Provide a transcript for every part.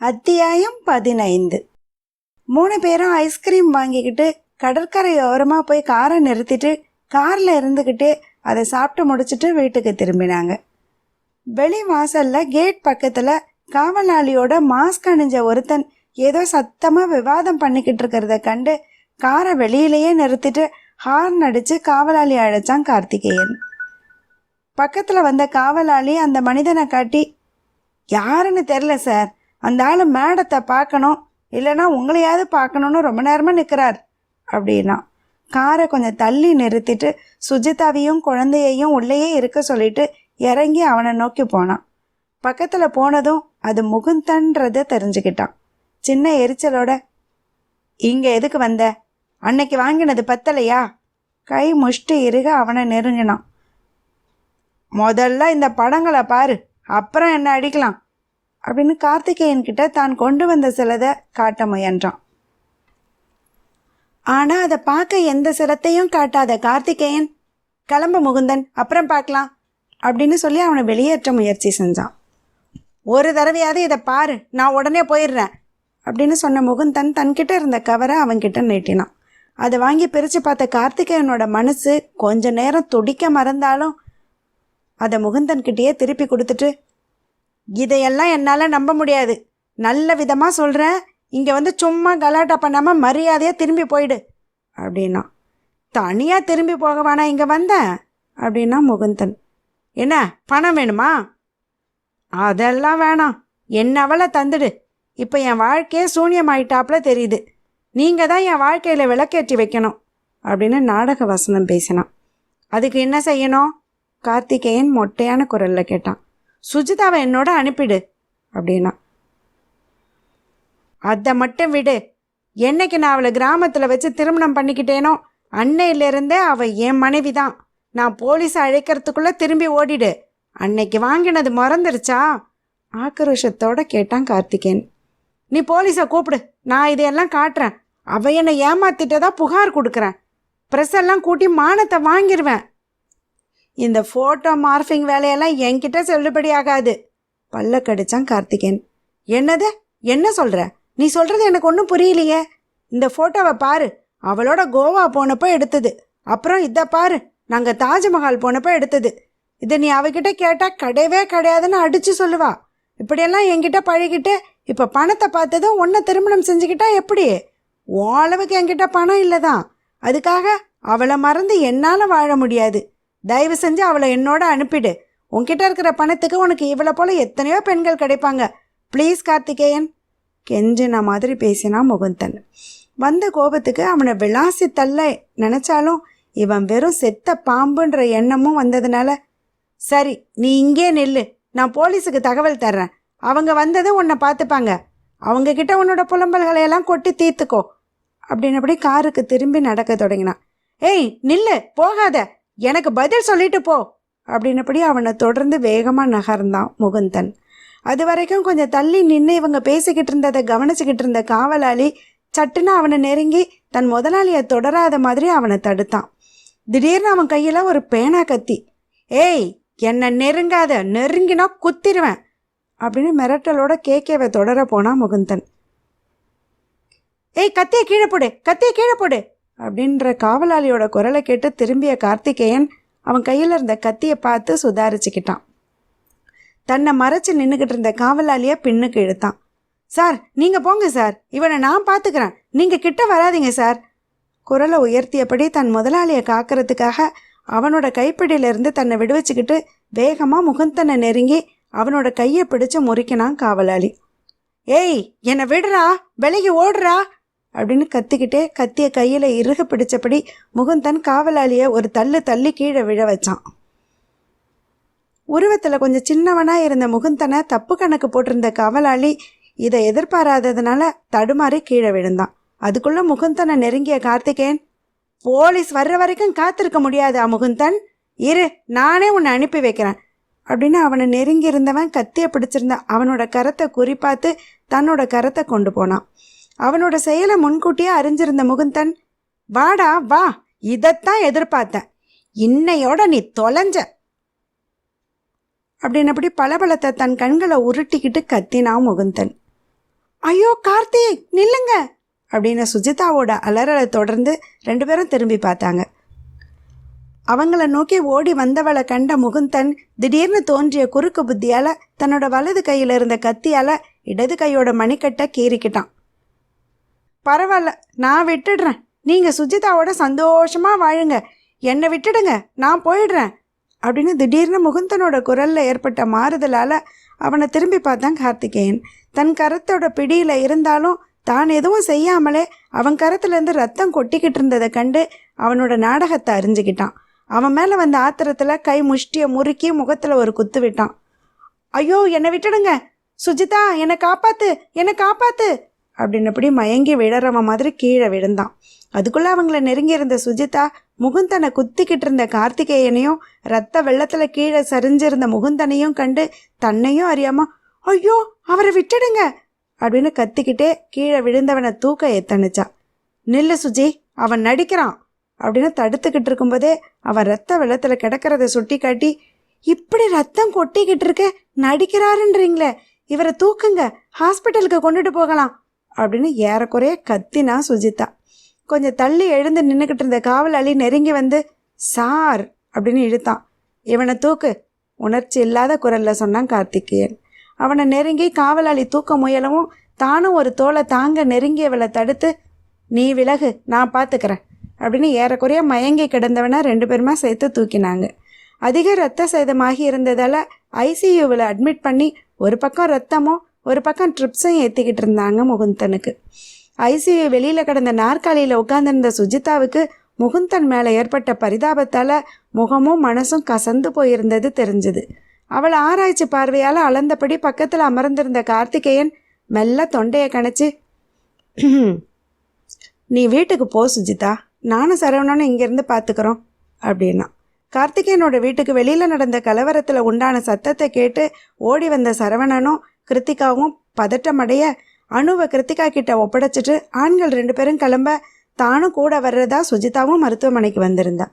அத்தியாயம் பதினைந்து. மூணு பேரும் ஐஸ்கிரீம் வாங்கிக்கிட்டு கடற்கரை ஓரமாக போய் காரை நிறுத்திட்டு காரில் இருந்துக்கிட்டே அதை சாப்பிட்டு முடிச்சுட்டு வீட்டுக்கு திரும்பினாங்க. வெளி வாசல்ல கேட் பக்கத்தில் காவலாளியோட மாஸ்க் அணிஞ்ச ஒருத்தன் ஏதோ சத்தமாக விவாதம் பண்ணிக்கிட்டு இருக்கிறத கண்டு காரை வெளியிலேயே நிறுத்திட்டு ஹார்ன் அடித்து காவலாளி அழைச்சான் கார்த்திகேயன். பக்கத்தில் வந்த காவலாளி அந்த மனிதனை காட்டி யாருன்னு தெரில சார். அந்த ஆள் மேடத்தை பார்க்கணும். இல்லைன்னா உங்களையாவது பார்க்கணுன்னு ரொம்ப நேரமாக நிற்கிறார் அப்படின்னா காரை கொஞ்சம் தள்ளி நிறுத்திட்டு சுஜிதாவையும் குழந்தையையும் உள்ளேயே இருக்க சொல்லிட்டு இறங்கி அவனை நோக்கி போனான். பக்கத்தில் போனதும் அது முகுந்தன்றதை தெரிஞ்சுக்கிட்டான். சின்ன எரிச்சலோட இங்கே எதுக்கு வந்த? அன்னைக்கு வாங்கினது பத்தலையா? கை முஷ்டி இருக அவனை நெருங்கினான். முதல்ல இந்த படங்களை பாரு. அப்புறம் என்ன அடிக்கலாம்? அப்படின்னு கார்த்திகேயன் கிட்ட தான் கொண்டு வந்த சிலதை காட்ட முயன்றான். ஆனா அதை பார்க்க எந்த சிரத்தையும் காட்டாத கார்த்திகேயன் கிளம்ப முகுந்தன் அப்புறம் பார்க்கலாம் அப்படின்னு சொல்லி அவனை வெளியேற்ற முயற்சி செஞ்சான். ஒரு தடவையாவது இதை பாரு நான் உடனே போயிடுறேன் அப்படின்னு சொன்ன முகுந்தன் தன்கிட்ட இருந்த கவரை அவன்கிட்ட நீட்டினான். அதை வாங்கி பிரித்து பார்த்த கார்த்திகேயனோட மனசு கொஞ்ச நேரம் துடிக்க மறந்தாலும் அதை முகுந்தன்கிட்டயே திருப்பி கொடுத்துட்டு இதையெல்லாம் என்னால் நம்ப முடியாது. நல்ல விதமாக சொல்கிறேன் இங்கே வந்து சும்மா கலாட்டா பண்ணாமல் மரியாதையாக திரும்பி போயிடு. அப்படின்னா தனியாக திரும்பி போக வேணாம் இங்கே வந்தேன். அப்படின்னா முகுந்தன் என்ன பணம் வேணுமா? அதெல்லாம் வேணாம். என்ன அவளை தந்துடு. இப்போ என் வாழ்க்கையே சூன்யமாயிட்டாப்புல தெரியுது. நீங்கள் தான் என் வாழ்க்கையில் விளக்கேற்றி வைக்கணும். அப்படின்னு நாடக வசனம் பேசினான். அதுக்கு என்ன செய்யணும்? கார்த்திகேயன் மொட்டையான குரலில் கேட்டான். சுஜிதாவை என்னோட அனுப்பிடு அப்படின்னா. அதை மட்டும் விடு. என்னைக்கு நான் அவளை கிராமத்தில் வச்சு திருமணம் பண்ணிக்கிட்டேனோ அன்னையிலிருந்தே அவள் என் மனைவி தான் நான் போலீஸை அழைக்கிறதுக்குள்ளே திரும்பி ஓடிடு. அன்னைக்கு வாங்கினது மறந்துருச்சா? ஆக்ரோஷத்தோட கேட்டான் கார்த்திகேயன். நீ போலீஸை கூப்பிடு நான் இதையெல்லாம் காட்டுறேன். அவ என்னை ஏமாத்திட்டதா புகார் கொடுக்குறேன். ப்ரெஸ் எல்லாம் கூட்டி மானத்தை வாங்கிடுவேன் இந்த ஃபோட்டோ மார்ஃபிங் வேலையெல்லாம் என்கிட்ட செல்லுபடி ஆகாது. பல்ல கடிச்சான் கார்த்திகேயன். என்னது? என்ன சொல்கிற நீ சொல்கிறது எனக்கு ஒன்றும் புரியலையே. இந்த ஃபோட்டோவை பாரு. அவளோட கோவா போனப்போ எடுத்தது. அப்புறம் இதை பாரு. நாங்கள் தாஜ்மஹால் போனப்போ எடுத்தது. இதை நீ அவகிட்ட கேட்டால் கிடையவே கிடையாதுன்னு அடித்து சொல்லுவா. இப்படியெல்லாம் என்கிட்ட பழகிட்டு இப்போ பணத்தை பார்த்ததும் உன்னை திருமணம் செஞ்சுக்கிட்டா எப்படி? ஓளவுக்கு அளவுக்கு என்கிட்ட பணம் இல்லை தான் அதுக்காக அவளை மறந்து என்னால் வாழ முடியாது. தயவு செஞ்சு அவளை என்னோட அனுப்பிடு. உன்கிட்ட இருக்கிற பணத்துக்கு உனக்கு இவளை போல எத்தனையோ பெண்கள் கிடைப்பாங்க. ப்ளீஸ் கார்த்திகேயன். கெஞ்சின மாதிரி பேசினா முகுந்தன். வந்த கோபத்துக்கு அவனை விளாசி தள்ள நினச்சாலும் இவன் வெறும் செத்த பாம்புன்ற எண்ணமும் வந்ததுனால சரி நீ இங்கே நில்லு. நான் போலீஸுக்கு தகவல் தர்றேன். அவங்க வந்ததும் உன்னை பார்த்துப்பாங்க. அவங்க கிட்ட உன்னோட புலம்பல்களை எல்லாம் கொட்டி தீர்த்துக்கோ. அப்படின்னபடி காருக்கு திரும்பி நடக்க தொடங்கினான். ஏய் நில்லு. போகாத. எனக்கு பதில் சொல்லிட்டு போ அப்படின்னபடி அவனை தொடர்ந்து வேகமாக நகர்ந்தான் முகுந்தன். அது வரைக்கும் கொஞ்சம் தள்ளி நின்று இவங்க பேசிக்கிட்டு இருந்ததை கவனிச்சுக்கிட்டு இருந்த காவலாளி சட்டுன்னு அவனை நெருங்கி தன் முதலாளியை தொடராத மாதிரி அவனை தடுத்தான். திடீர்னு அவன் கையில் ஒரு பேனா கத்தி. ஏய் என்னை நெருங்காத நெருங்கினா குத்திடுவேன் அப்படின்னு மிரட்டலோட கேக்கேவை தொடர போனான் முகுந்தன். ஏய் கத்தியை கீழே போடு கத்தியை கீழே போடு அப்படின்ற காவலாளியோட குரலை கேட்டு திரும்பிய கார்த்திகேயன் அவன் கையில் இருந்த கத்தியை பார்த்து சுதாரிச்சுக்கிட்டான். தன்னை மறைச்சு நின்றுக்கிட்டு இருந்த காவலாளியை பின்னுக்கு இழுத்தான். சார் நீங்கள் போங்க சார். இவனை நான் பார்த்துக்கிறேன் நீங்கள் கிட்ட வராதீங்க சார். குரலை உயர்த்தியபடி தன் முதலாளியை காக்கிறதுக்காக அவனோட கைப்பிடியிலிருந்து தன்னை விடுவிச்சுக்கிட்டு வேகமாக முகுந்தனை நெருங்கி அவனோட கையை பிடிச்சு முறிக்கினான் காவலாளி. ஏய் என்னை விடுறா. விலகி ஓடுறா. அப்படின்னு கத்திக்கிட்டே கத்திய கையில் இறுக பிடிச்சபடி முகுந்தன் காவலாளியை ஒரு தள்ளு தள்ளி கீழே விழ வச்சான். உருவத்தில் கொஞ்சம் சின்னவனாக இருந்த முகுந்தனை தப்பு கணக்கு போட்டிருந்த காவலாளி இதை எதிர்பாராததுனால தடுமாறி கீழே விழுந்தான். அதுக்குள்ள முகுந்தனை நெருங்கிய கார்த்திகேயன் போலீஸ் வர்ற வரைக்கும் காத்திருக்க முடியாது முகுந்தன் இரு நானே உன்னை அனுப்பி வைக்கிறேன். அப்படின்னு அவனை நெருங்கி இருந்தவன் கத்தியை பிடிச்சிருந்த அவனோட கரத்தை குறிப்பாத்து தன்னோட கரத்தை கொண்டு போனான். அவனோட செயலை முன்கூட்டியே அறிஞ்சிருந்த முகுந்தன் வாடா வா இதைத்தான் எதிர்பார்த்தேன். இன்னையோட நீ தொலைஞ்ச. அப்படின்னு அப்படி பளபளத்தை தன் கண்களை உருட்டிக்கிட்டு கத்தினா முகுந்தன். ஐயோ கார்த்திக் நில்லுங்க. அப்படின்னு சுஜிதாவோட அலறலை தொடர்ந்து ரெண்டு பேரும் திரும்பி பார்த்தாங்க. அவங்கள நோக்கி ஓடி வந்தவளை கண்ட முகுந்தன் திடீர்னு தோன்றிய குறுக்கு புத்தியால தன்னோட வலது கையில் இருந்த கத்தியால இடது கையோட மணிக்கட்டை கீறிக்கிட்டான். பரவாயில்ல நான் விட்டுடுறேன். நீங்கள் சுஜிதாவோட சந்தோஷமாக வாழுங்க. என்னை விட்டுடுங்க நான் போயிடுறேன். அப்படின்னு திடீர்னு முகுந்தனோட குரலில் ஏற்பட்ட மாறுதலால் அவனை திரும்பி பார்த்தான் கார்த்திகேயன். தன் கரத்தோட பிடியில் இருந்தாலும் தான் எதுவும் செய்யாமலே அவன் கரத்துலேருந்து ரத்தம் கொட்டிக்கிட்டு இருந்ததை கண்டு அவனோட நாடகத்தை அறிஞ்சுக்கிட்டான். அவன் மேலே வந்த ஆத்திரத்தில் கை முஷ்டியை முறுக்கி முகத்தில் ஒரு குத்து விட்டான். ஐயோ என்னை விட்டுடுங்க. சுஜிதா என்னை காப்பாத்து என்னை காப்பாத்து. அப்படின்னபடி மயங்கி விழறவன் மாதிரி கீழே விழுந்தான். அதுக்குள்ளே அவங்கள நெருங்கி இருந்த சுஜிதா முகுந்தனை குத்திக்கிட்டு இருந்த கார்த்திகேயனையும் ரத்த வெள்ளத்தில் கீழே சரிஞ்சிருந்த முகுந்தனையும் கண்டு தன்னையும் அறியாம ஐயோ அவரை விட்டுடுங்க! அப்படின்னு கத்திக்கிட்டே கீழே விழுந்தவனை தூக்க எத்தனிச்சா நில்லு சுஜி அவன் நடிக்கிறான்! அப்படின்னு தடுத்துக்கிட்டு இருக்கும்போதே அவன் ரத்த வெள்ளத்தில் கிடக்கிறத சுட்டி காட்டி இப்படி ரத்தம் கொட்டிக்கிட்டு இருக்க நடிக்கிறாருன்றீங்களே இவரை தூக்குங்க ஹாஸ்பிட்டலுக்கு கொண்டுட்டு போகலாம்! அப்படின்னு ஏறக்குறைய கத்தினா சுஜிதா. கொஞ்சம் தள்ளி எழுந்து நின்றுக்கிட்டு இருந்த காவலாளி நெருங்கி வந்து சார் அப்படின்னு இழுத்தான். இவனை தூக்கு. உணர்ச்சி இல்லாத குரலில் சொன்னான் கார்த்திகேயன். அவனை நெருங்கி காவலாளி தூக்க முயலவும் தானும் ஒரு தோலை தாங்க நெருங்கியவளை தடுத்து நீ விலகு நான் பார்த்துக்கிறேன் அப்படின்னு ஏறக்குறைய மயங்கி கிடந்தவனை ரெண்டு பேருமா சேர்த்து தூக்கினாங்க. அதிக ரத்த சேதமாகி இருந்ததால் ஐசியூவில் அட்மிட் பண்ணி ஒரு பக்கம் ரத்தமும் ஒரு பக்கம் ட்ரிப்ஸும் ஏற்றிக்கிட்டு இருந்தாங்க முகுந்தனுக்கு. ஐசியு வெளியில் கிடந்த நாற்காலியில் உட்கார்ந்திருந்த சுஜிதாவுக்கு முகுந்தன் மேலே ஏற்பட்ட பரிதாபத்தால் முகமும் மனசும் கசந்து போயிருந்தது தெரிஞ்சுது. அவள் ஆராய்ச்சி பார்வையால் அளந்தபடி பக்கத்தில் அமர்ந்திருந்த கார்த்திகேயன் மெல்ல தொண்டையை கணச்சி நீ வீட்டுக்கு போ சுஜிதா. நானும் சரவணனும் இங்கேருந்து பார்த்துக்கிறோம் அப்படின்னா. கார்த்திகேயனோட வீட்டுக்கு வெளியில் நடந்த கலவரத்தில் உண்டான சத்தத்தை கேட்டு ஓடி வந்த சரவணனும் கிருத்திகாவும் பதட்டமடைய அணுவை கிருத்திகா கிட்ட ஒப்படைச்சிட்டு ஆண்கள் ரெண்டு பேரும் கிளம்ப தானும் கூட வர்றதா சுஜிதாவும் மருத்துவமனைக்கு வந்திருந்தா.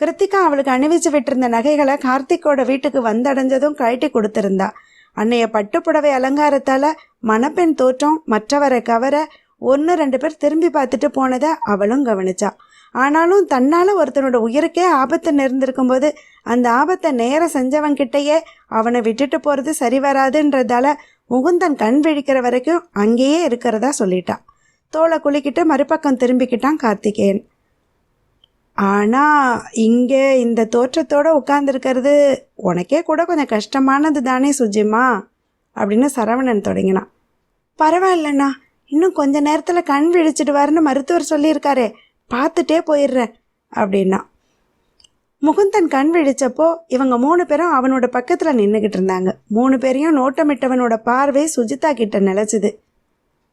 கிருத்திகா அவளுக்கு அணிவிச்சு விட்டிருந்த நகைகளை கார்த்திக்கோட வீட்டுக்கு வந்தடைஞ்சதும் கழட்டி கொடுத்திருந்தா. அன்னைய பட்டுப்புடவை அலங்காரத்தால் மணப்பெண் தோற்றம் மற்றவரை கவர ஒன்று ரெண்டு பேர் திரும்பி பார்த்துட்டு போனதை அவளும் கவனிச்சா. ஆனாலும் தன்னால் ஒருத்தனோட உயிருக்கே ஆபத்து நேர்ந்திருக்கும் போது அந்த ஆபத்தை நேர செஞ்சவன்கிட்டயே அவனை விட்டுட்டு போகிறது சரி வராதுன்றதால முகுந்தன் கண் விழிக்கிற வரைக்கும் அங்கேயே இருக்கிறதா சொல்லிட்டான் தோலை குளிக்கிட்டு மறுபக்கம் திரும்பிக்கிட்டான் கார்த்திகேயன். ஆனால் இங்கே இந்த தோற்றத்தோடு உட்காந்துருக்கிறது உனக்கே கூட கொஞ்சம் கஷ்டமானது தானே சுஜிமா அப்படின்னு சரவணன் தொடங்கினான். பரவாயில்லண்ணா இன்னும் கொஞ்ச நேரத்தில் கண் விழிச்சிடுவாருன்னு மருத்துவர் சொல்லியிருக்காரே பார்த்துட்டே போயிடுறேன் அப்படின்னா. முகுந்தன் கண் விழிச்சப்போ இவங்க மூணு பேரும் அவனோட பக்கத்தில் நின்றுக்கிட்டு இருந்தாங்க. மூணு பேரையும் நோட்டமிட்டவனோட பார்வை சுஜிதா கிட்ட நிலச்சிது.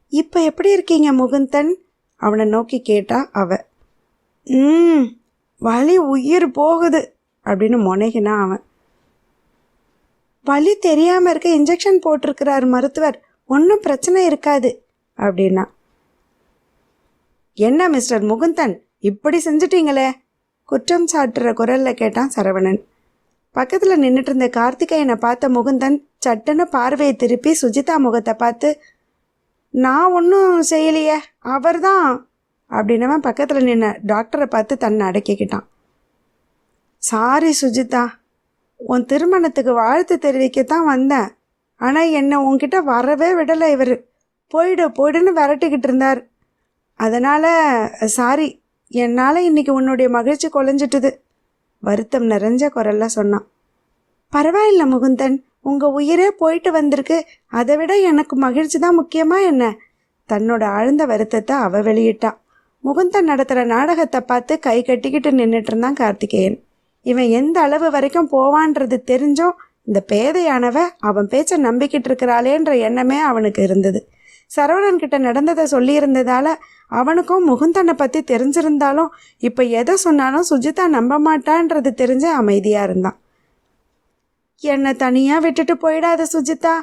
இப்போ எப்படி இருக்கீங்க முகுந்தன்? அவனை நோக்கி கேட்டா அவ. ம் வலி உயிர் போகுது அப்படின்னு முனைகினா அவன் வலி தெரியாமல் இருக்க இன்ஜெக்ஷன் போட்டிருக்கிறார் மருத்துவர் ஒன்றும் பிரச்சனை இருக்காது அப்படின்னா. என்ன மிஸ்டர் முகுந்தன் இப்படி செஞ்சிட்டீங்களே? குற்றம் சாட்டுற குரல்ல கேட்டான் சரவணன். பக்கத்தில் நின்றுட்டு இருந்த கார்த்திகேயனை பார்த்த முகுந்தன் சட்டுன்னு பார்வையை திருப்பி சுஜிதா முகத்தை பார்த்து நான் ஒன்றும் செய்யலையே அவர் தான் அப்படின்னவன் பக்கத்தில் நின்ன டாக்டரை பார்த்து தன்னை அடக்கிக்கிட்டான். சாரி சுஜிதா உன் திருமணத்துக்கு வாழ்த்து தெரிவிக்கத்தான் வந்தேன். ஆனால் என்னை உன்கிட்ட வரவே விடலை இவர். போயிடு போயிடுன்னு விரட்டிக்கிட்டு இருந்தார். அதனால் சாரி என்னால் இன்னைக்கு உன்னுடைய மகிழ்ச்சி குலைஞ்சிட்டுது. வருத்தம் நிறைஞ்ச குரல்ல சொன்னான். பரவாயில்ல முகுந்தன் உங்கள் உயிரே போயிட்டு வந்திருக்கு. அதை விட எனக்கு மகிழ்ச்சி தான் முக்கியமாக என்ன? தன்னோட ஆழ்ந்த வருத்தத்தை அவ வெளியிட்டான் முகுந்தன் நடத்துகிற நாடகத்தை பார்த்து கை கட்டிக்கிட்டு நின்றுட்டு இருந்தான் கார்த்திகேயன். இவன் எந்த அளவு வரைக்கும் போவான்றது தெரிஞ்சும் இந்த பேதையானவ அவன் பேச்சை நம்பிக்கிட்டு இருக்கிறாளேன்ற எண்ணமே அவனுக்கு இருந்தது. சரவணன் கிட்ட நடந்ததை சொல்லியிருந்ததால அவனுக்கும் முகுந்தனை பற்றி தெரிஞ்சிருந்தாலும் இப்போ எதை சொன்னாலும் சுஜிதா நம்ப மாட்டான்றது தெரிஞ்சு அமைதியாக இருந்தான். என்னை தனியாக விட்டுட்டு போயிடாத சுஜிதா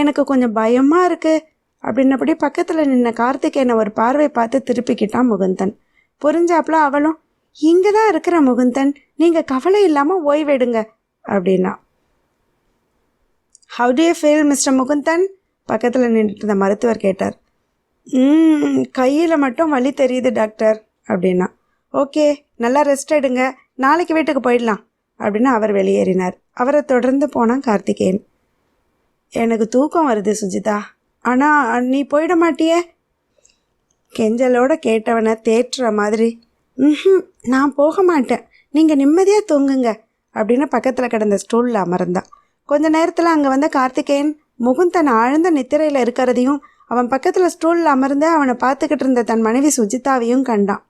எனக்கு கொஞ்சம் பயமாக இருக்குது அப்படின்னபடி பக்கத்தில் நின்ன கார்த்திகேயனை ஒரு பார்வை பார்த்து திருப்பிக்கிட்டான் முகுந்தன். புரிஞ்சாப்புல அவளும் இங்கே தான் இருக்கிற முகுந்தன் நீங்கள் கவலை இல்லாமல் ஓய்வெடுங்க அப்படின்னா. How do you feel mister Mukundan? பக்கத்தில் நின்றுட்டு இருந்த மருத்துவர் கேட்டார். கையில் மட்டும் வலி தெரியுது டாக்டர். அப்படின்னா ஓகே நல்லா ரெஸ்ட் எடுங்க. நாளைக்கு வீட்டுக்கு போயிடலாம். அப்படின்னு அவர் வெளியேறினார். அவரை தொடர்ந்து போனான் கார்த்திகேயன். எனக்கு தூக்கம் வருது சுஜிதா. ஆனால் நீ போயிட மாட்டியே? கெஞ்சலோட கேட்டவனை தேற்றுற மாதிரி ம் நான் போக மாட்டேன். நீங்கள் நிம்மதியாக தூங்குங்க. அப்படின்னு பக்கத்தில் கிடந்த ஸ்டூலில் அமர்ந்தான். கொஞ்ச நேரத்தில் அங்கே வந்த கார்த்திகேயன் முகுந்தன் ஆழ்ந்த நித்திரையில் இருக்கிறதையும் அவன் பக்கத்தில் ஸ்டூலில் அமர்ந்து அவனை பார்த்துக்கிட்டு இருந்த தன் மனைவி சுஜிதாவையும் கண்டான்.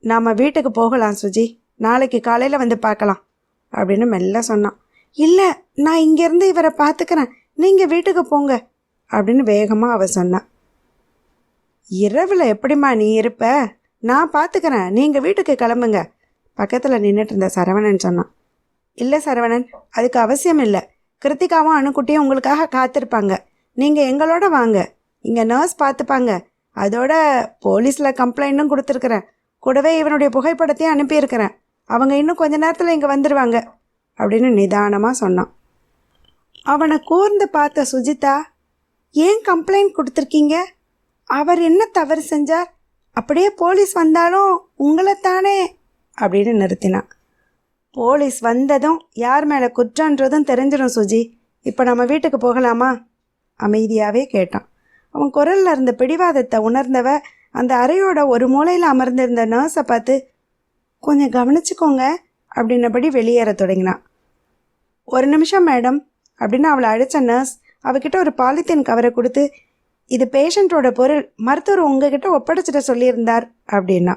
நாம் வீட்டுக்கு போகலாம் சுஜி. நாளைக்கு காலையில் வந்து பார்க்கலாம் அப்படின்னு மெல்ல சொன்னான். இல்லை நான் இங்கேருந்து இவரை பார்த்துக்கிறேன். நீங்கள் வீட்டுக்கு போங்க அப்படின்னு வேகமாக அவள் சொன்னான். இரவில் எப்படிம்மா நீ இருப்ப? நான் பார்த்துக்கிறேன். நீங்கள் வீட்டுக்கு கிளம்புங்க பக்கத்தில் நின்றுட்டு இருந்த சரவணன் சொன்னான். இல்லை சரவணன் அதுக்கு அவசியம் இல்லை. கிருத்திகாவும் அணுக்குட்டியும் உங்களுக்காக காத்திருப்பாங்க. நீங்கள் எங்களோட வாங்க. இங்கே நர்ஸ் பார்த்துப்பாங்க அதோட போலீஸில் கம்ப்ளைண்ட்டும் கொடுத்துருக்குறேன். கூடவே இவனுடைய புகைப்படத்தையும் அனுப்பியிருக்கிறேன். அவங்க இன்னும் கொஞ்ச நேரத்தில் இங்கே வந்துடுவாங்க அப்படின்னு நிதானமாக சொன்னான். அவனை கூர்ந்து பார்த்த சுஜிதா ஏன் கம்ப்ளைண்ட் கொடுத்துருக்கீங்க? அவர் என்ன தவறு செஞ்சார்? அப்படியே போலீஸ் வந்தாலும் உங்களைத்தானே? அப்படின்னு நிறுத்தினான். போலீஸ் வந்ததும் யார் மேலே குற்றன்றதும் தெரிஞ்சிடும் சுஜி. இப்போ நம்ம வீட்டுக்கு போகலாமா? அமைதியாகவே கேட்டான். அவன் குரலில் இருந்த பிடிவாதத்தை உணர்ந்தவ அந்த அறையோட ஒரு மூலையில் அமர்ந்திருந்த நர்ஸை பார்த்து கொஞ்சம் கவனிச்சுக்கோங்க அப்படின்னபடி வெளியேற தொடங்கினான். ஒரு நிமிஷம் மேடம் அப்படின்னு அவளை அழைச்ச நர்ஸ் அவகிட்ட ஒரு பாலித்தீன் கவரை கொடுத்து இது பேஷண்ட்டோட பொருள் மருத்துவர் உங்ககிட்ட ஒப்படைச்சிட சொல்லியிருந்தார் அப்படின்னா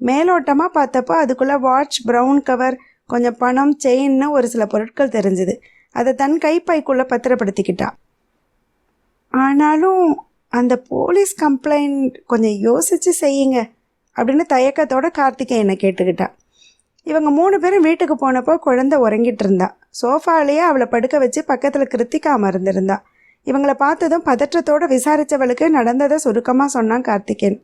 மேலோட்டமாக பார்த்தப்போ அதுக்குள்ளே வாட்ச் ப்ரௌன் கவர் கொஞ்சம் பணம் செயின்னு ஒரு சில பொருட்கள் தெரிஞ்சுது. அதை தன் கைப்பைக்குள்ளே பத்திரப்படுத்திக்கிட்டா. ஆனாலும் அந்த போலீஸ் கம்ப்ளைண்ட் கொஞ்சம் யோசித்து செய்யுங்க அப்படின்னு தயக்கத்தோட கார்த்திகேயனை கேட்டுக்கிட்டா. இவங்க மூணு பேரும் வீட்டுக்கு போனப்போ குழந்தை உறங்கிட்டு இருந்தா. சோஃபாலேயே அவளை படுக்க வச்சு பக்கத்தில் கிருத்திகா அமர்ந்திருந்தா. இவங்கள பார்த்ததும் பதற்றத்தோடு விசாரித்தவளுக்கு நடந்ததை சுருக்கமாக சொன்னான் கார்த்திகேயன்.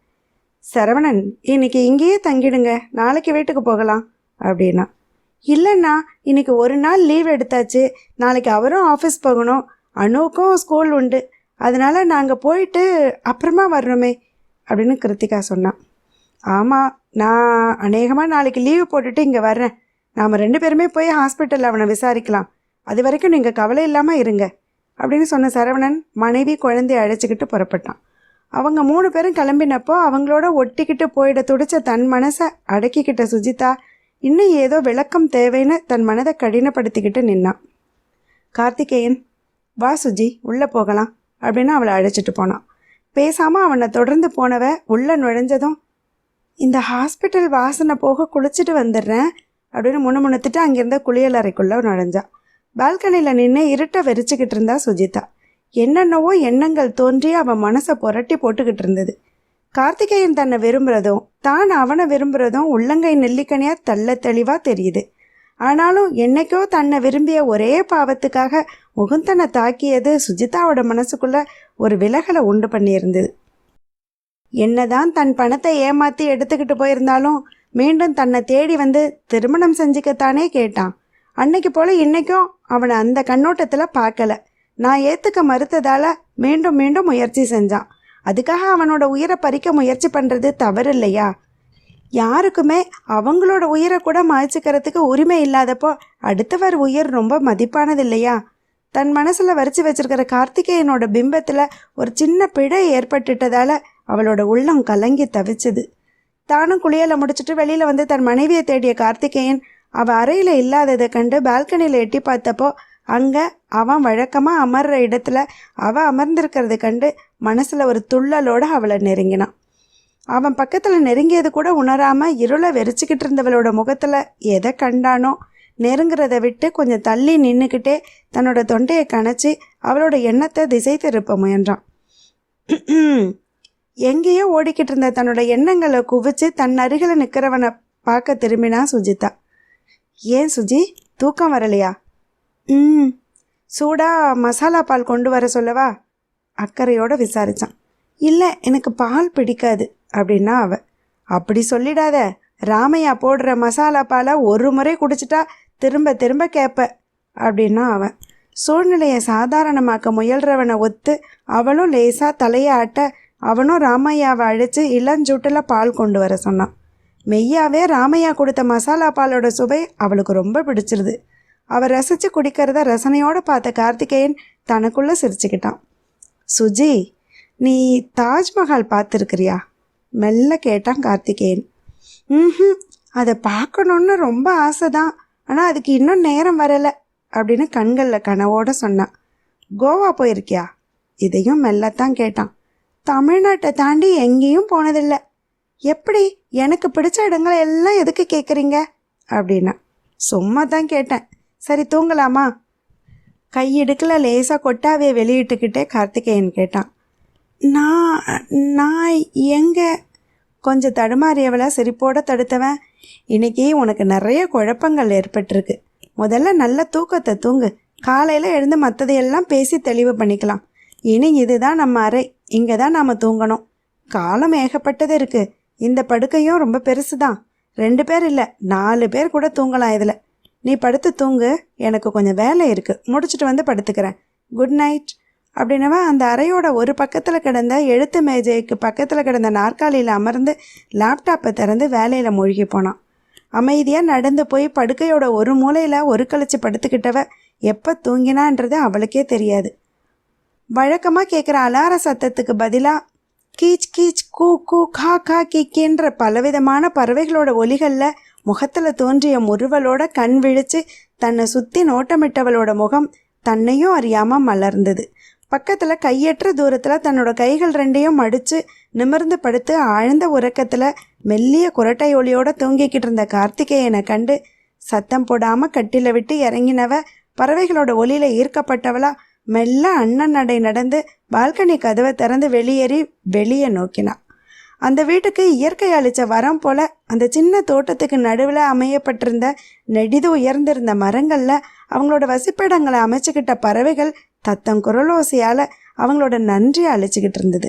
சரவணன் இன்னைக்கு இங்கேயே தங்கிடுங்க நாளைக்கு வீட்டுக்கு போகலாம் அப்படின்னா. இல்லைண்ணா இன்னைக்கு ஒரு நாள் லீவ் எடுத்தாச்சு நாளைக்கு அவரும் ஆஃபீஸ் போகணும் அணுவுக்கும் ஸ்கூல் உண்டு. அதனால் நாங்கள் போயிட்டு அப்புறமா வரணுமே அப்படின்னு கிருத்திகா சொன்னான் ஆமாம் நான் அநேகமாக நாளைக்கு லீவு போட்டுட்டு இங்கே வர்றேன். நாம் ரெண்டு பேருமே போய் ஹாஸ்பிட்டலில் அவனை விசாரிக்கலாம். அது வரைக்கும் நீங்கள் கவலை இல்லாமல் இருங்க அப்படின்னு சொன்ன சரவணன் மனைவி குழந்தைய அழைச்சிக்கிட்டு புறப்பட்டான். அவங்க மூணு பேரும் கிளம்பினப்போ அவங்களோட ஒட்டிக்கிட்டு போயிட துடிச்ச தன் மனசை அடக்கிக்கிட்ட சுஜிதா இன்னும் ஏதோ விளக்கம் தேவைன்னு தன் மனதை கடினப்படுத்திக்கிட்டு நின்னான். கார்த்திகேயன் வா சுஜி உள்ளே போகலாம். அப்படின்னு அவளை அழைச்சிட்டு போனான். பேசாமல் அவனை தொடர்ந்து போனவ உள்ளே நுழைஞ்சதும் இந்த ஹாஸ்பிட்டல் வாசனை போக குளிச்சுட்டு வந்துடுறேன் அப்படின்னு முணுமுணுத்துட்டு அங்கேருந்த குளியல் அறைக்குள்ளே நுழைஞ்சா. பால்கனியில் நின்று இருட்டை வெறிச்சுக்கிட்டு இருந்தா சுஜிதா. என்னென்னவோ எண்ணங்கள் தோன்றி அவன் மனசை புரட்டி போட்டுக்கிட்டு இருந்தது. கார்த்திகேயன் தன்னை விரும்புகிறதும் தான் அவனை விரும்புகிறதும் உள்ளங்கை நெல்லிக்கனியாக தள்ள தெளிவாக தெரியுது. ஆனாலும் என்னைக்கோ தன்னை விரும்பிய ஒரே பாவத்துக்காக முகுந்தனை தாக்கியது சுஜிதாவோட மனசுக்குள்ள ஒரு விலகலை உண்டு பண்ணியிருந்தது. என்னதான் தன் பணத்தை ஏமாத்தி எடுத்துக்கிட்டு போயிருந்தாலும் மீண்டும் தன்னை தேடி வந்து திருமணம் செஞ்சுக்கத்தானே கேட்டான். அன்னைக்கு போல இன்னைக்கும் அவனை அந்த கண்ணோட்டத்தில் பார்க்கல. நான் ஏற்றுக்க மறுத்ததால மீண்டும் மீண்டும் முயற்சி செஞ்சான். அதுக்காக அவனோட உயிரை பறிக்க முயற்சி பண்ணுறது தவறு இல்லையா யாருக்குமே அவங்களோட உயிரை கூட மாய்ச்சிக்கிறதுக்கு உரிமை இல்லாதப்போ அடுத்தவர் உயிர் ரொம்ப மதிப்பானது இல்லையா தன் மனசில் வரிச்சு வச்சிருக்கிற கார்த்திகேயனோட பிம்பத்தில் ஒரு சின்ன பிழை ஏற்பட்டுட்டதால் அவளோட உள்ளம் கலங்கி தவிச்சது. தானும் குளியலை முடிச்சுட்டு வெளியில் வந்து தன் மனைவியை தேடிய கார்த்திகேயன் அவள் அறையில் இல்லாததை கண்டு பால்கனியில் எட்டி பார்த்தப்போ அங்கே அவன் வழக்கமாக அமர்ற இடத்துல அவள் அமர்ந்திருக்கிறத கண்டு மனசில் ஒரு துள்ளலோடு அவளை நெருங்கினான். அவன் பக்கத்தில் நெருங்கியது கூட உணராமல் இருளை வெறிச்சிக்கிட்டு இருந்தவளோட முகத்தில் எதை கண்டானோ நெருங்கிறத விட்டு கொஞ்சம் தள்ளி நின்றுக்கிட்டே தன்னோட தொண்டையை கணச்சி அவளோட எண்ணத்தை திசை திருப்ப முயன்றான். எங்கேயோ ஓடிக்கிட்டு இருந்த தன்னோட எண்ணங்களை குவிச்சு தன் அருகில் நிற்கிறவனை பார்க்க திரும்பினா சுஜிதா. ஏன் சுஜி? தூக்கம் வரலையா? ம் சூடாக மசாலா பால் கொண்டு வர சொல்லவா? அக்கறையோடு விசாரித்தான் இல்லை எனக்கு பால் பிடிக்காது அப்படின்னா அவ. அப்படி சொல்லிடாத. ராமையா போடுற மசாலா பாலை ஒரு முறை குடிச்சிட்டா திரும்ப திரும்ப கேட்ப அப்படின்னா அவன். சூழ்நிலையை சாதாரணமாக்க முயல்றவனை ஒத்து அவளும் லேசாக தலையை ஆட்ட அவனும் ராமையாவை அழைச்சி இளஞ்சூட்டில் பால் கொண்டு வர சொன்னான். மெய்யாவே ராமையா கொடுத்த மசாலா பாலோட சுவை அவளுக்கு ரொம்ப பிடிச்சிருது. அவள் ரசித்து குடிக்கிறத ரசனையோடு பார்த்த கார்த்திகேயன் தனக்குள்ளே சிரிச்சுக்கிட்டான். சுஜி நீ தாஜ்மஹால் பார்த்துருக்கிறியா? மெல்ல கேட்டான் கார்த்திகேயன். ம் அதை பார்க்கணுன்னு ரொம்ப ஆசை தான் ஆனால் அதுக்கு இன்னும் நேரம் வரலை அப்படின்னு கண்களில் கனவோட சொன்னான் கோவா போயிருக்கியா? இதையும் மெல்லத்தான் கேட்டான். தமிழ்நாட்டை தாண்டி எங்கேயும் போனதில்லை. எப்படி? எனக்கு பிடிச்ச இடங்களை எல்லாம் எதுக்கு கேட்குறீங்க அப்படின்னா. சும்மா தான் கேட்டேன். சரி தூங்கலாமா? கையிடுக்கில் லேசாக கொட்டாவே வெளியிட்டுக்கிட்டே கார்த்திகேயன் கேட்டான். நான் நான் எங்கே? கொஞ்சம் தடுமாறியவளை சிரிப்போட தடுத்தவன். இன்னைக்கு உனக்கு நிறைய குழப்பங்கள் ஏற்பட்டிருக்கு. முதல்ல நல்ல தூக்கத்தை தூங்கு. காலையில் எழுந்து மற்றதையெல்லாம் பேசி தெளிவு பண்ணிக்கலாம். இனி இதுதான் நம்ம அறை. இங்கே தான் நாம் தூங்கணும். காலம் ஏகப்பட்டது இருக்குது இந்த படுக்கையும் ரொம்ப பெருசு தான் ரெண்டு பேர் இல்லை நாலு பேர் கூட தூங்கலாம் இதில். நீ படுத்து தூங்கு. எனக்கு கொஞ்சம் வேலை இருக்குது முடிச்சுட்டு வந்து படுத்துக்கிறேன். குட் நைட் அப்படின்னவன் அந்த அறையோட ஒரு பக்கத்தில் கிடந்த எழுத்து மேஜைக்கு பக்கத்தில் கிடந்த நாற்காலியில் அமர்ந்து லேப்டாப்பை திறந்து வேலையில் மூழ்கி போனான். அமைதியாக நடந்து போய் படுக்கையோட ஒரு மூலையில் ஒரு கழிச்சு படுத்துக்கிட்டவ எப்போ தூங்கினான்றது அவளுக்கே தெரியாது. வழக்கமாக கேட்குற அலார சத்தத்துக்கு பதிலாக கீச் கீச் கூ கூ கா கா கிக்கின்ற பலவிதமான பறவைகளோட ஒலிகளில் முகத்தில் தோன்றிய முறுவலோட கண் விழித்து தன்னை சுற்றி நோட்டமிட்டவளோட முகம் தன்னையும் அறியாமல் மலர்ந்தது. பக்கத்தில் கையற்ற தூரத்தில் தன்னோட கைகள் ரெண்டையும் மடித்து நிமிர்ந்து படுத்து ஆழ்ந்த உறக்கத்தில் மெல்லிய குரட்டை ஒளியோட தூங்கிக்கிட்டு இருந்த கார்த்திகேயனை கண்டு சத்தம் போடாமல் கட்டில விட்டு இறங்கினவ பறவைகளோட ஒளியில் ஈர்க்கப்பட்டவளா மெல்ல அண்ணன் நடை நடந்து பால்கனி கதவை திறந்து வெளியேறி வெளியே நோக்கினான் அந்த வீட்டுக்கு இயற்கை அளித்த வரம் போல அந்த சின்ன தோட்டத்துக்கு நடுவில் அமையப்பட்டிருந்த நெடிது உயர்ந்திருந்த மரங்களில் அவங்களோட வசிப்பிடங்களை அமைச்சுக்கிட்ட பறவைகள் தத்தம் குரலோசையால் அவங்களோட நன்றியை அழிச்சிக்கிட்டு இருந்தது.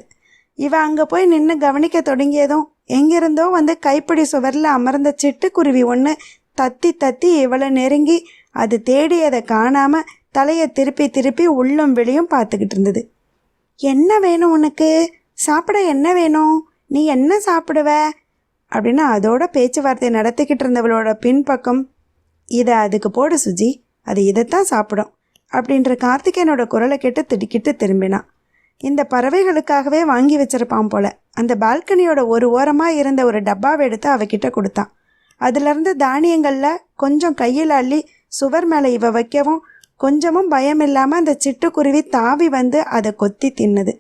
இவ அங்கே போய் நின்று கவனிக்க தொடங்கியதும் எங்கிருந்தோ வந்து கைப்பிடி சுவரில் அமர்ந்த சிட்டுக்குருவி ஒன்று தத்தி தத்தி இவளை நெருங்கி அது தேடியதை காணாமல் தலையை திருப்பி திருப்பி உள்ளும் வெளியும் பார்த்துக்கிட்டு இருந்தது. என்ன வேணும் உனக்கு? சாப்பிட என்ன வேணும்? நீ என்ன சாப்பிடுவ? அப்படின்னு அதோட பேச்சுவார்த்தை நடத்திக்கிட்டு இருந்தவளோட பின்பக்கம் இதை அதுக்கு போடு சுஜி அது இதைத்தான் சாப்பிடும். அப்படின்ற கார்த்திகேயனோட குரலை கேட்டு திடுக்கிட்டு திரும்பினான். இந்த பறவைகளுக்காகவே வாங்கி வச்சிருப்பான் போல. அந்த பால்கனியோட ஒரு ஓரமாக இருந்த ஒரு டப்பாவை எடுத்து அவகிட்ட கொடுத்தான். அதுலேருந்து தானியங்களில் கொஞ்சம் கையில் அள்ளி சுவர் மேலே இவ வைக்கவும் கொஞ்சமும் பயம் இல்லாமல் அந்த சிட்டுக்குருவி தாவி வந்து அதை கொத்தி தின்னுது.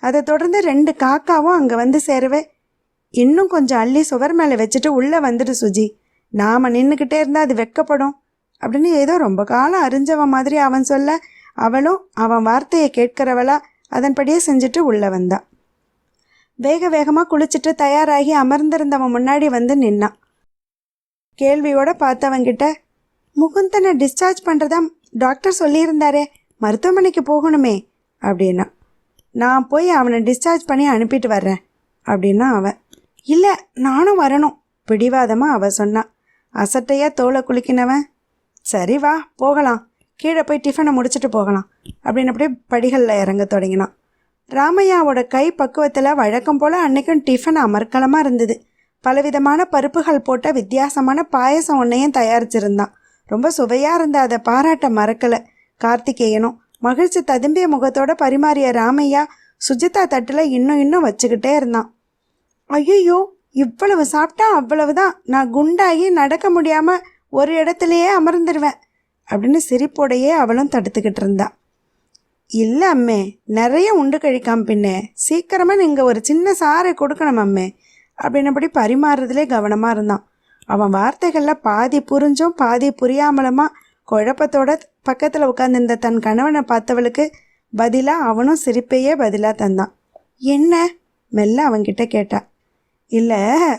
அதை தொடர்ந்து ரெண்டு காக்காவும் அங்கே வந்து சேரவே. இன்னும் கொஞ்சம் அள்ளி சுவர் மேலே வச்சுட்டு உள்ளே வந்துடு சுஜி. நாம் நின்றுக்கிட்டே இருந்தால் அது வெக்கப்படும். அப்படின்னு ஏதோ ரொம்ப காலம் அறிஞ்சவன் மாதிரி அவன் சொல்ல அவளும் அவன் வார்த்தையை கேட்கிறவளா அதன்படியே செஞ்சுட்டு உள்ளே வந்தான் வேக வேகமாக குளிச்சுட்டு தயாராகி அமர்ந்திருந்தவன் முன்னாடி வந்து நின்னான். கேள்வியோட பார்த்தவங்கிட்ட முகுந்தனை டிஸ்சார்ஜ் பண்ணுறதா டாக்டர் சொல்லியிருந்தாரே மருத்துவமனைக்கு போகணுமே அப்படின்னா. நான் போய் அவனை டிஸ்சார்ஜ் பண்ணி அனுப்பிட்டு வர்றேன் அப்படின்னா அவன். இல்லை நானும் வரணும் பிடிவாதமாக அவ சொன்னான் அசட்டையாக தோலை குளிக்கினவன் சரி வா போகலாம். கீழே போய் டிஃபனை முடிச்சுட்டு போகலாம். அப்படின்னு அப்படியே படிகளில் இறங்க தொடங்கினான். ராமையாவோட கை பக்குவத்தில் வழக்கம் போல் அன்னைக்கும் டிஃபன் அமர்க்கலமாக இருந்தது. பலவிதமான பருப்புகள் போட்ட வித்தியாசமான பாயசம் ஒன்றையும் தயாரிச்சிருந்தான். ரொம்ப சுவையாக இருந்த அதை பாராட்ட மறக்கலை கார்த்திகேயனும். மகிழ்ச்சி ததும்பிய முகத்தோட பரிமாறிய ராமையா சுஜிதா தட்டில் இன்னும் இன்னும் வச்சுக்கிட்டே இருந்தான். ஐயோ இவ்வளவு சாப்பிட்டா அவ்வளவுதான். நான் குண்டாகி நடக்க முடியாமல் ஒரு இடத்துலையே அமர்ந்துடுவேன் அப்படின்னு சிரிப்போடையே அவளும் தடுத்துக்கிட்டு இருந்தா. இல்லை அம்மே நிறைய உண்டு கழிக்காம பின்னே. சீக்கிரமாக நீங்கள் ஒரு சின்ன சாறை கொடுக்கணும் அம்மே அப்படின்னபடி பரிமாறுறதுலே கவனமாக இருந்தான். அவன் வார்த்தைகளில் பாதி புரிஞ்சும் பாதி புரியாமலுமா குழப்பத்தோட பக்கத்தில் உட்காந்துருந்த தன் கணவனை பார்த்தவளுக்கு பதிலாக அவனும் சிரிப்பையே பதிலாக தந்தான். என்ன? மெல்ல அவன்கிட்ட கேட்டா. இல்லை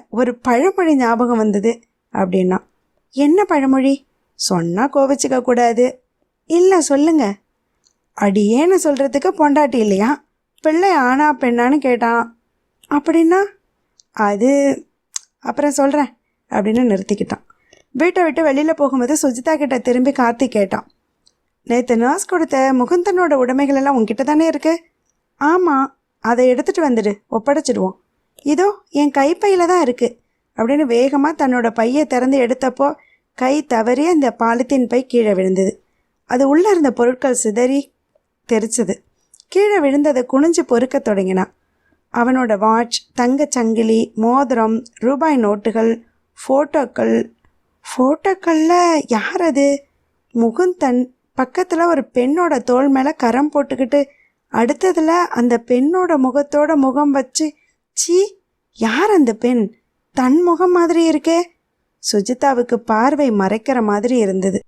ஒரு பழமொழி ஞாபகம் வந்தது அப்படின்னா. என்ன பழமொழி? சொன்னால் கோவச்சிக்க கூடாது. இல்லை சொல்லுங்க. அடியேன்னு சொல்கிறதுக்கு பொண்டாட்டி இல்லையா? பிள்ளை ஆனா பெண்ணான்னு கேட்டான் அப்படின்னா? அது அப்புறம் சொல்கிறேன் அப்படின்னு நிறுத்திக்கிட்டான். வீட்டை விட்டு வெளியில் போகும்போது சுஜிதா கிட்ட திரும்பி கார்த்தி கேட்டான். நேற்று நர்ஸ் கொடுத்த முகுந்தனோட உடைமைகள் எல்லாம் உங்ககிட்ட தானே இருக்கு? ஆமாம் அதை எடுத்துகிட்டு வந்துடு ஒப்படைச்சிடுவோம். இதோ என் கைப்பையில் தான் இருக்குது அப்படின்னு வேகமாக தன்னோட பையை திறந்து எடுத்தப்போ கை தவறி அந்த பாலித்தீன் பை கீழே விழுந்தது. அது உள்ளே இருந்த பொருட்கள் சிதறி தெரிச்சது. கீழே விழுந்ததை குனிஞ்சு பொறுக்க தொடங்கினான் அவனோட வாட்ச் தங்கச்சங்கிலி மோதிரம் ரூபாய் நோட்டுகள் ஃபோட்டோக்கள் ஃபோட்டோக்களில் யார் அது? முகுந்தன் பக்கத்தில் ஒரு பெண்ணோட தோல் மேலே கரம் போட்டுக்கிட்டு அடுத்ததில் அந்த பெண்ணோட முகத்தோட முகம் வச்சு சீ யார் அந்த பெண்? தன் முகம் மாதிரி இருக்கே. சுஜிதாவுக்கு பார்வை மறைக்கிற மாதிரி இருந்தது.